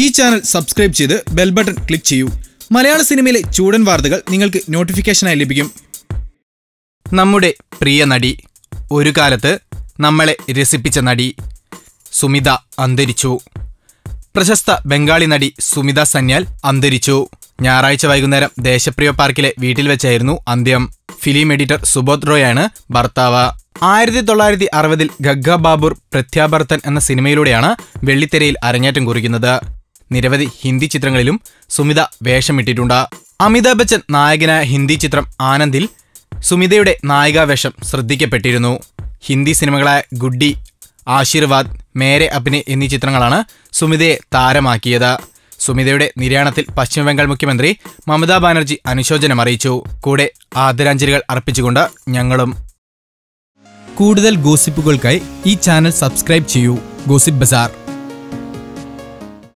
ഈ channel subscribe ചെയ്ത് bell button click ചെയ്യൂ. മലയാള സിനിമയിലെ ചൂടൻ വാർത്തകൾ നിങ്ങൾക്ക് നോട്ടിഫിക്കേഷനായി ലഭിക്കും. നമ്മുടെ പ്രിയ നടി ഒരു കാലത്ത് നമ്മളെ രസിപ്പിച്ച നടി സുമിത അന്തരിച്ചു. പ്രശസ്ത ബംഗാളി നടി സുമിത സന്യാൽ അന്തരിച്ചു. ഞായറാഴ്ച വൈകുന്നേരം ദേശപ്രിയ പാർക്കിലെ വീട്ടിൽ വെച്ചായിരുന്നു അന്ത്യം. ഫിലിം എഡിറ്റർ സുബോധ് റോയാണ് ഭർത്താവ്. ആയിരത്തി തൊള്ളായിരത്തി അറുപതിൽ ഗഗ്ഗ ബാബുർ പ്രത്യാഭർത്തൻ എന്ന സിനിമയിലൂടെയാണ് വെള്ളിത്തിരയിൽ അരങ്ങേറ്റം കുറിക്കുന്നത്. നിരവധി ഹിന്ദി ചിത്രങ്ങളിലും സുമിത വേഷമിട്ടിട്ടുണ്ട്. അമിതാഭ് ബച്ചൻ നായകനായ ഹിന്ദി ചിത്രം ആനന്ദിൽ സുമിതയുടെ നായികാവേഷം ശ്രദ്ധിക്കപ്പെട്ടിരുന്നു. ഹിന്ദി സിനിമകളായ ഗുഡ്ഡി ആശീർവാദ് മേരെ അഭിനയ് എന്നീ ചിത്രങ്ങളാണ് സുമിതയെ താരമാക്കിയത്. സുമിതയുടെ നിര്യാണത്തിൽ പശ്ചിമബംഗാൾ മുഖ്യമന്ത്രി മമതാ ബാനർജി അനുശോചനം അറിയിച്ചു. കൂടെ ആദരാഞ്ജലികൾ അർപ്പിച്ചുകൊണ്ട് ഞങ്ങളും. കൂടുതൽ ഗോസിപ്പുകൾക്കായി ഈ ചാനൽ സബ്സ്ക്രൈബ് ചെയ്യൂ. Gossip bazaar.